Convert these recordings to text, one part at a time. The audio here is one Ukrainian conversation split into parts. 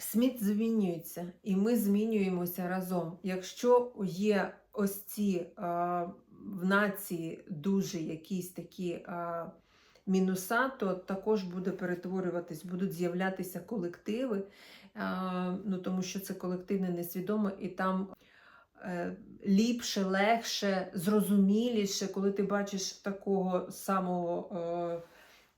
Світ змінюється, і ми змінюємося разом. Якщо є ось ці е, в нації дуже якісь такі е, мінуса, то також буде перетворюватись, будуть з'являтися колективи, е, ну, тому що це колективне несвідоме, і там е, ліпше, легше, зрозуміліше, коли ти бачиш такого самого. Е,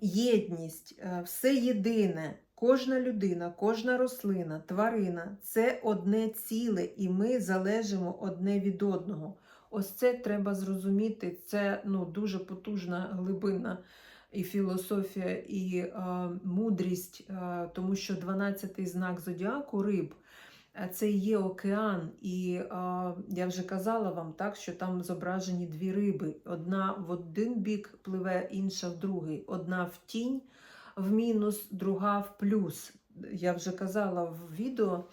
єдність, е, все єдине. Кожна людина, кожна рослина, тварина це одне ціле, і ми залежимо одне від одного. Ось це треба зрозуміти. Це ну, дуже потужна глибинна і філософія, і е, мудрість, е, тому що 12-й знак зодіаку риб. Е, Це є океан, і е, я вже казала вам так, що там зображені дві риби. Одна в один бік пливе, інша в другий. Одна в тінь, в мінус, друга в плюс. я вже казала в відео,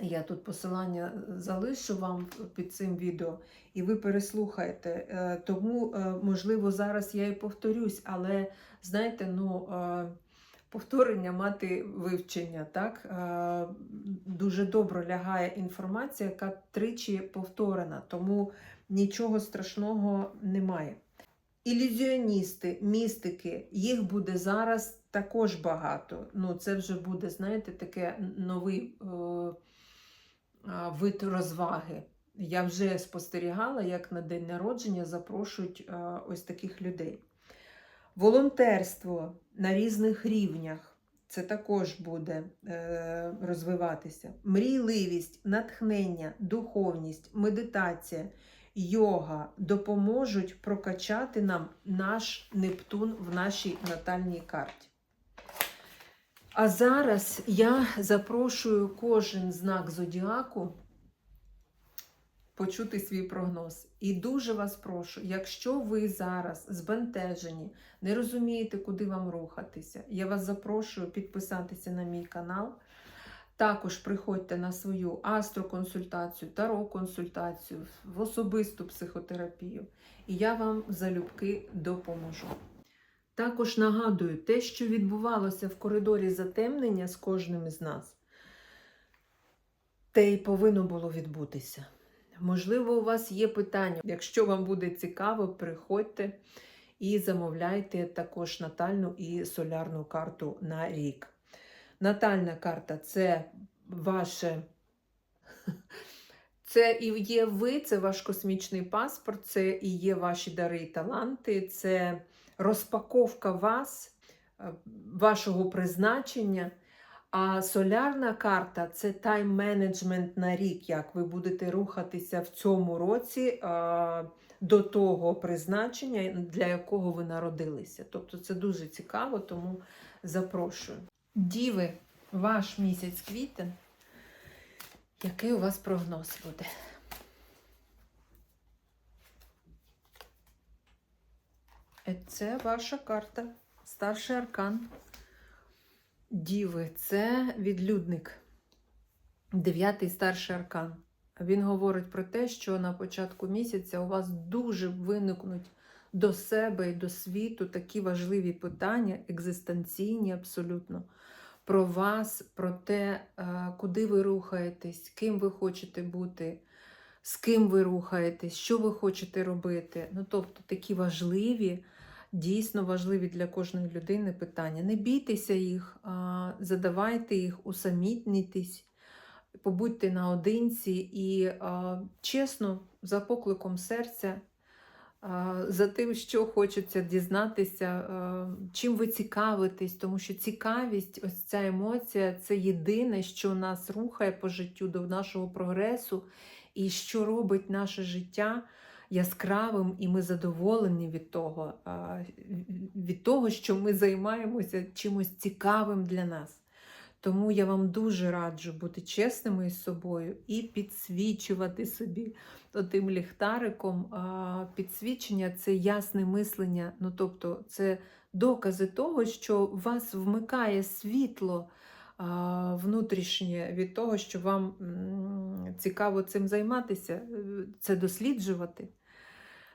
я тут посилання залишу вам під цим відео, і ви переслухаєте. Е, Тому, е, можливо, зараз я і повторюсь, але знаєте, ну. Повторення мати вивчення, так? Е, Дуже добре лягає інформація, яка тричі повторена, тому нічого страшного немає. Ілюзіоністи, містики, їх буде зараз також багато. Ну, це вже буде, знаєте, таке новий е, вид розваги. Я вже спостерігала, як на день народження запрошують е, ось таких людей. Волонтерство на різних рівнях. Це також буде е, розвиватися. Мрійливість, натхнення, духовність, медитація, йога допоможуть прокачати нам наш Нептун в нашій натальній карті. А зараз я запрошую кожен знак зодіаку почути свій прогноз. І дуже вас прошу, якщо ви зараз збентежені, не розумієте, куди вам рухатися, я вас запрошую підписатися на мій канал. Також приходьте на свою астроконсультацію, таро-консультацію, в особисту психотерапію, і я вам залюбки допоможу. Також нагадую, те, що відбувалося в коридорі затемнення з кожним із нас, те й повинно було відбутися. Можливо, у вас є питання. Якщо вам буде цікаво, приходьте і замовляйте також натальну і солярну карту на рік. Натальна карта це ваше. Це і є ви, це ваш космічний паспорт, це і є ваші дари і таланти, це розпаковка вас, е, вашого призначення. А солярна карта це тайм-менеджмент на рік, як ви будете рухатися в цьому році а, до того призначення, для якого ви народилися. Тобто це дуже цікаво, тому запрошую. Діви, ваш місяць квітень. Який у вас прогноз буде? Е, Це ваша карта, старший аркан. Діви, це відлюдник, дев'ятий старший аркан. Він говорить про те, що на початку місяця у вас дуже виникнуть до себе і до світу такі важливі питання, екзистенційні абсолютно, про вас, про те, е, куди ви рухаєтесь, ким ви хочете бути, з ким ви рухаєтесь, що ви хочете робити. Ну, тобто такі важливі дійсно важливі для кожної людини питання. Не бійтеся їх, задавайте їх, усамітнітесь, побудьте наодинці і чесно, за покликом серця, за тим, що хочеться дізнатися, чим ви цікавитесь, тому що цікавість, ось ця емоція це єдине, що нас рухає по життю до нашого прогресу, і що робить наше життя яскравим, і ми задоволені від того, від того, що ми займаємося чимось цікавим для нас. Тому я вам дуже раджу бути чесними із собою і підсвічувати собі тим ліхтариком. Підсвічення це ясне мислення, ну тобто це докази того, що вас вмикає світло внутрішнє від того, що вам цікаво цим займатися, е, це досліджувати.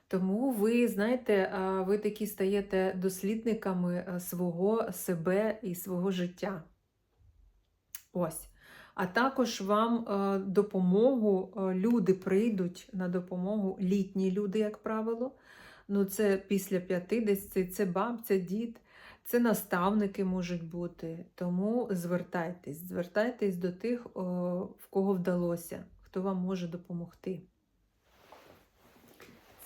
Тому ви, знаєте, ви такі стаєте дослідниками свого себе і свого життя. Ось. А також вам е, допомогу е, люди прийдуть на допомогу літні люди, як правило. Ну, це після 50, це бабця, дід, це наставники можуть бути. Тому звертайтесь, звертайтесь до тих, в кого вдалося, хто вам може допомогти.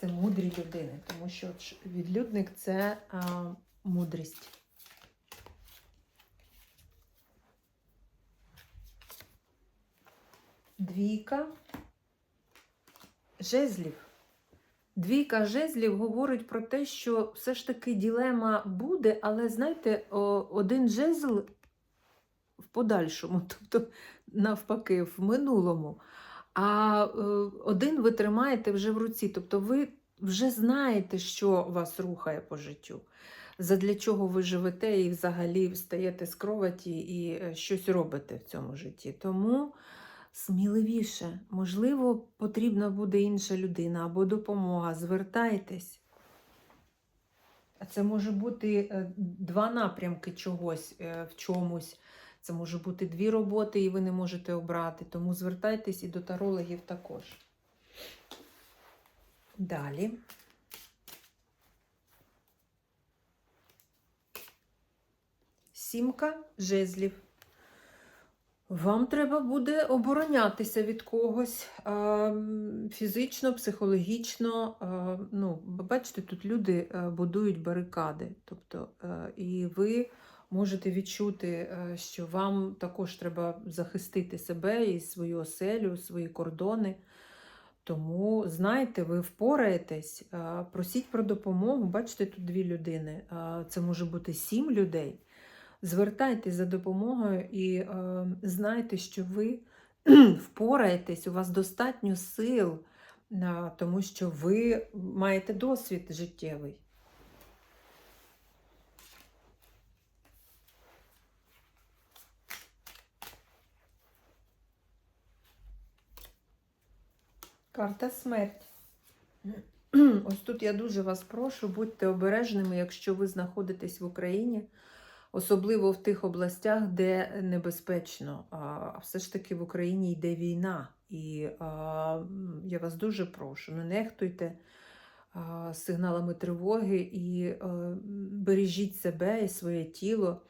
Це мудрі людини, тому що відлюдник це а, мудрість. Двійка жезлів. Двійка жезлів говорить про те, що все ж таки ділема буде, але знаєте, один жезл в подальшому, тобто навпаки, в минулому. А е, один ви тримаєте вже в руці. Тобто ви вже знаєте, що вас рухає по життю. задля чого ви живете і взагалі встаєте з кроваті і е, щось робите в цьому житті. Тому сміливіше, можливо, потрібна буде інша людина або допомога. Звертайтесь. А Це може бути е, два напрямки чогось в чомусь. Це може бути дві роботи, і ви не можете обрати. Тому звертайтесь і до тарологів також. Далі. Сімка жезлів. Вам треба буде оборонятися від когось фізично, психологічно. Ну, бачите, тут люди е, будують барикади. Тобто, е, і ви можете відчути, е, що вам також треба захистити себе і свою оселю, свої кордони. Тому, знаєте, ви впораєтесь, просіть про допомогу. Бачите, тут дві людини. Це може бути сім людей. Звертайтесь за допомогою і е, знайте, що ви впораєтесь, у вас достатньо сил, е, тому що ви маєте досвід життєвий. Карта смерть. Ось тут я дуже вас прошу, будьте обережними, якщо ви знаходитесь в Україні, особливо в тих областях, де небезпечно. А все ж таки в Україні йде війна. І а, я вас дуже прошу, не нехтуйте а, сигналами тривоги і а, бережіть себе і своє тіло.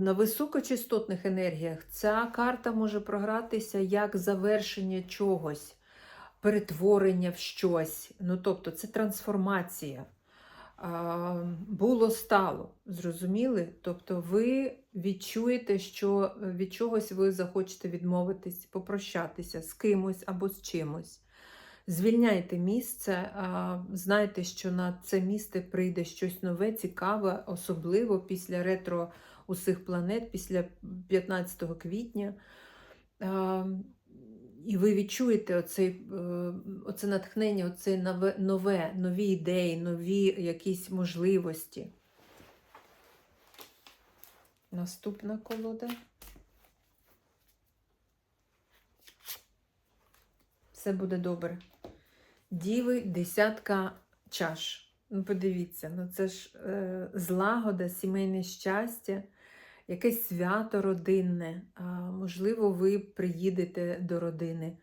На високочастотних енергіях ця карта може програтися як завершення чогось перетворення в щось. Ну, тобто, це трансформація. Було стало, зрозуміли? Тобто, ви відчуєте, що від чогось ви захочете відмовитись, попрощатися з кимось або з чимось. Звільняйте місце, знайте, що на це місце прийде щось нове, цікаве, особливо після ретро усіх планет, після 15 квітня. І ви відчуєте оцей, е, оце натхнення, оце нове, нові ідеї, нові якісь можливості. Наступна колода. Все буде добре. Діви, десятка чаш. Ну, подивіться, ну це ж е, злагода, сімейне щастя якесь свято родинне, можливо, ви приїдете до родини.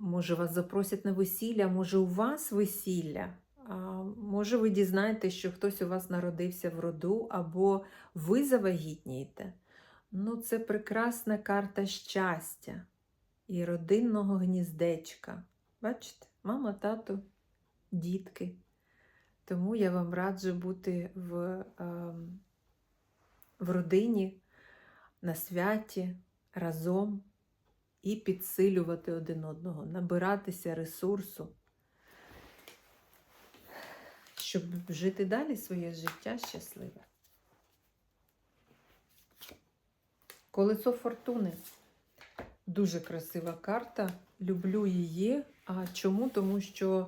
Може, вас запросять на весілля, може, у вас весілля. Може, ви дізнаєтесь, що хтось у вас народився в роду, або ви завагітнієте. Ну, це прекрасна карта щастя і родинного гніздечка. Бачите, мама, тато, дітки. Тому я вам раджу бути в. В родині, на святі разом і підсилювати один одного, набиратися ресурсу, щоб жити далі своє життя щасливе. Колесо фортуни. Дуже красива карта. Люблю її. А чому? Тому що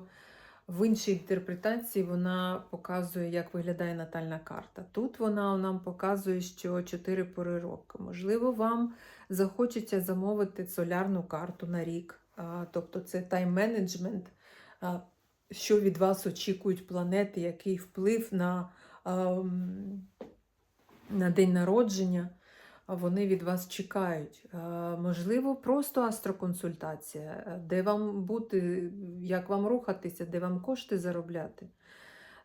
в іншій інтерпретації вона показує, як виглядає натальна карта. Тут вона нам показує, що 4 пори року. Можливо, вам захочеться замовити солярну карту на рік, тобто це тайм-менеджмент, що від вас очікують планети, який вплив на, на день народження. Вони від вас чекають. Е, Можливо, просто астроконсультація, е, де вам бути, як вам рухатися, де вам кошти заробляти,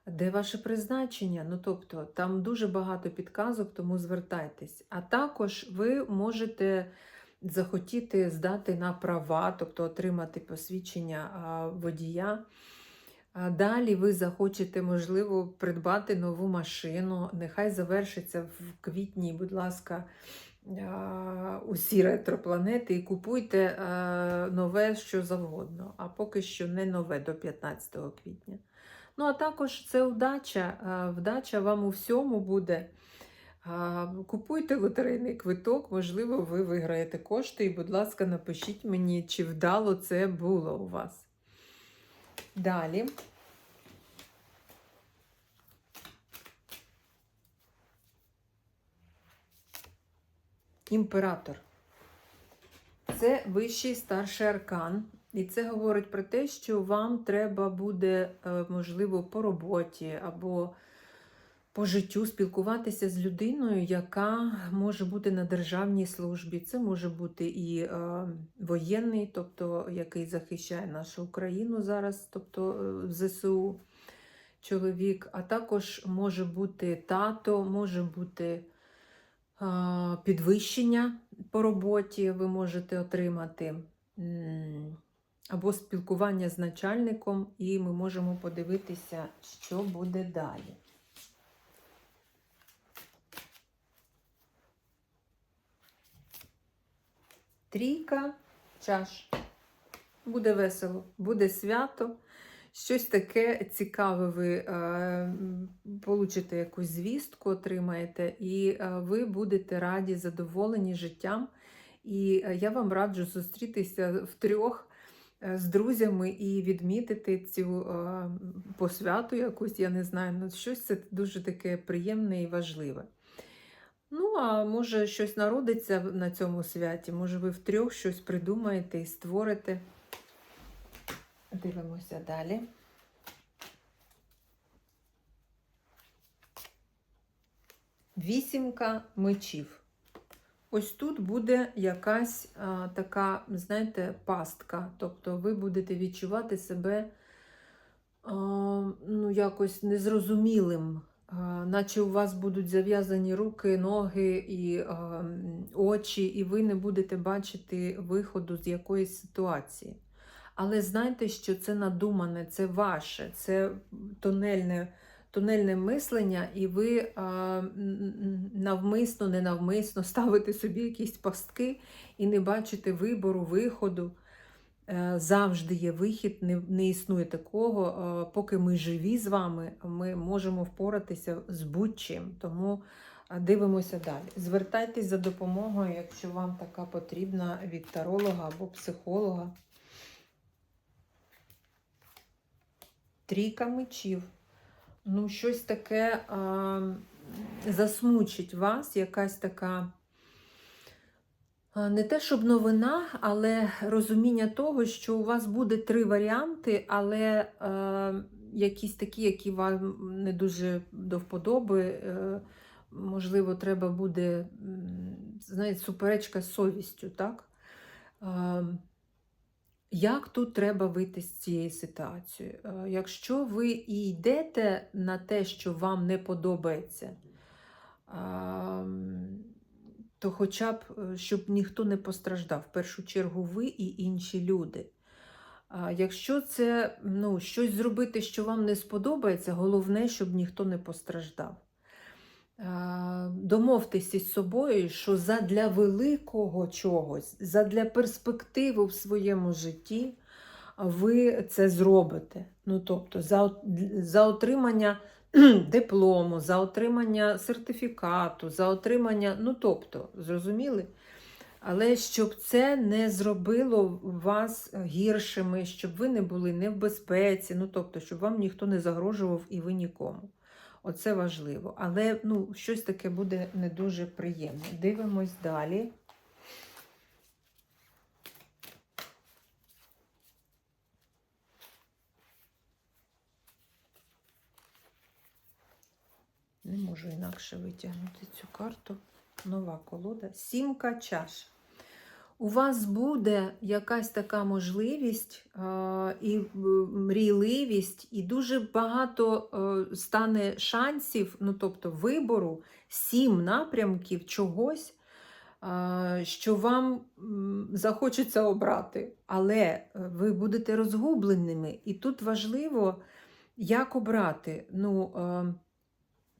де ваше призначення. Ну, тобто, там дуже багато підказок, тому звертайтесь. А також ви можете захотіти здати на права, тобто отримати посвідчення водія. Далі ви захочете, можливо, придбати нову машину. Нехай завершиться в квітні, будь ласка, усі ретропланети і купуйте нове що завгодно, а поки що не нове до 15 квітня. Ну, а також це вдача. Вдача вам у всьому буде. Купуйте лотерейний квиток, можливо, ви виграєте кошти, і, будь ласка, напишіть мені, чи вдало це було у вас. Далі. Імператор. Це вищий старший аркан. І це говорить про те, що вам треба буде, е, можливо, по роботі або по життю спілкуватися з людиною, яка може бути на державній службі. Це може бути і е, воєнний, тобто який захищає нашу Україну зараз, тобто е, в ЗСУ чоловік, а також може бути тато, може бути е, підвищення по роботі, ви можете отримати. Або спілкування з начальником, і ми можемо подивитися, що буде далі. Трійка чаш. Буде весело, буде свято. Щось таке цікаве ви е, получите якусь звістку, отримаєте, і е, ви будете раді, задоволені життям. І е, я вам раджу зустрітися втрьох е, з друзями і відмітити цю е, посвяту якусь, я не знаю, ну щось це дуже таке приємне і важливе. Ну, а може щось народиться на цьому святі, може ви втрьох щось придумаєте і створите. Дивимося далі. Вісімка мечів. Ось тут буде якась а, така, знаєте, пастка. Тобто ви будете відчувати себе а, ну, якось незрозумілим, наче у вас будуть зав'язані руки, ноги і очі, і ви не будете бачити виходу з якоїсь ситуації. Але знайте, що це надумане, це ваше, це тунельне, тунельне мислення, і ви а, навмисно, ненавмисно ставите собі якісь пастки і не бачите вибору, виходу. Е, Завжди є вихід, не, не існує такого. Е, Поки ми живі з вами, ми можемо впоратися з будь-чим. Тому дивимося далі. Звертайтесь за допомогою, якщо вам така потрібна від таролога або психолога. Трійка мечів. Ну, щось таке а, засмучить вас, якась така. Не те, щоб новина, але розуміння того, що у вас буде три варіанти, але е, якісь такі, які вам не дуже до вподоби. Е, можливо, треба буде, знаєте, суперечка з совістю, так? Е, як тут треба вийти з цієї ситуації? Е, Якщо ви і йдете на те, що вам не подобається, ам, то хоча б, е, щоб ніхто не постраждав, в першу чергу ви і інші люди. А Якщо це ну, щось зробити, що вам не сподобається, головне, щоб ніхто не постраждав. Домовтеся з собою, що задля великого чогось, задля перспективи в своєму житті ви це зробите. Ну, тобто, за, за отримання диплому, за отримання сертифікату, за отримання, ну тобто, зрозуміли? Але щоб це не зробило вас гіршими, щоб ви не були не в безпеці, ну тобто, щоб вам ніхто не загрожував і ви нікому. Оце важливо. Але ну, щось таке буде не дуже приємне. Дивимось далі. Не можу інакше витягнути цю карту. Нова колода. Сімка чаш. У вас буде якась така можливість і е, мрійливість, і дуже багато е, стане шансів, ну тобто вибору, сім напрямків чогось, що вам захочеться обрати. Але е, ви будете розгубленими. І тут важливо, як обрати. Ну,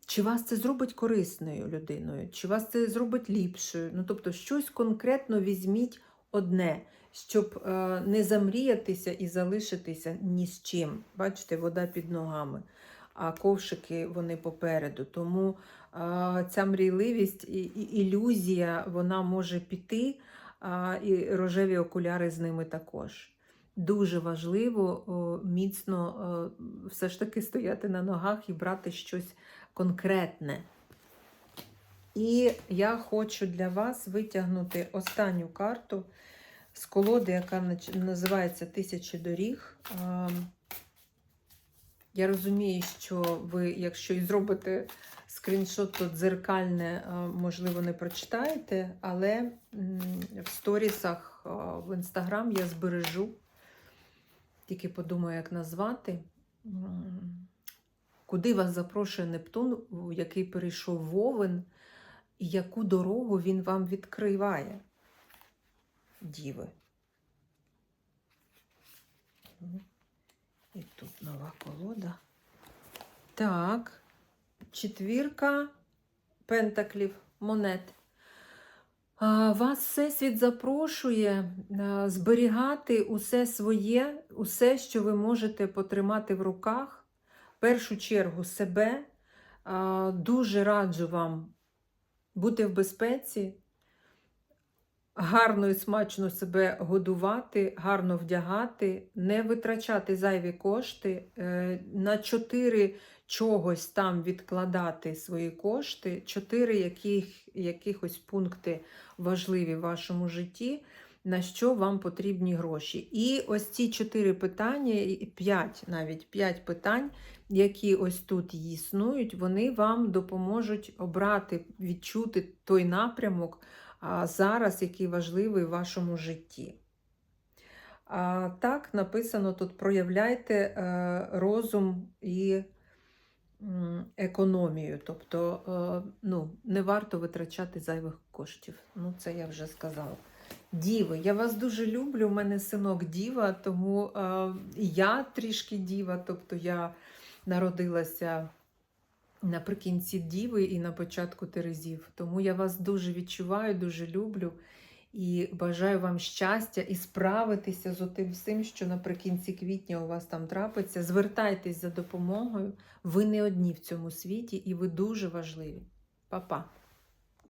чи вас це зробить корисною людиною, чи вас це зробить ліпшою. Ну, тобто, щось конкретно візьміть одне, щоб е, не замріятися і залишитися ні з чим. Бачите, вода під ногами, а ковшики вони попереду. Тому е, ця мрійливість і, і ілюзія вона може піти, а, і рожеві окуляри з ними також. Дуже важливо міцно о, все ж таки стояти на ногах і брати щось конкретне. І я хочу для вас витягнути останню карту з колоди, яка називається Тисячі доріг. Я розумію, що ви, якщо і зробите скріншот, то дзеркальне, можливо, не прочитаєте, але в сторісах в інстаграм я збережу. Тільки подумаю, як назвати. Куди вас запрошує Нептун, який перейшов Вовен, і яку дорогу він вам відкриває, діви. І тут нова колода. Так, четвірка пентаклів, монет. Вас Всесвіт запрошує зберігати усе своє, усе, що ви можете потримати в руках. Першу чергу себе. Дуже раджу вам бути в безпеці, гарно і смачно себе годувати, гарно вдягати, не витрачати зайві кошти, е, на чотири чогось там відкладати свої кошти, чотири яких, якихось пункти важливі в вашому житті, на що вам потрібні гроші. І ось ці чотири питання, і п'ять навіть п'ять питань, які ось тут існують, вони вам допоможуть обрати, відчути той напрямок зараз, який важливий в вашому житті. А, так, написано тут: проявляйте е, розум і економію. Тобто е, ну, не варто витрачати зайвих коштів. Ну, це я вже сказала. Діви, я вас дуже люблю. У мене синок діва, тому е, я трішки діва, тобто я народилася наприкінці Діви і на початку Терезів. Тому я вас дуже відчуваю, дуже люблю і бажаю вам щастя і справитися з тим всім, що наприкінці квітня у вас там трапиться. Звертайтесь за допомогою. Ви не одні в цьому світі, і ви дуже важливі. Па-па!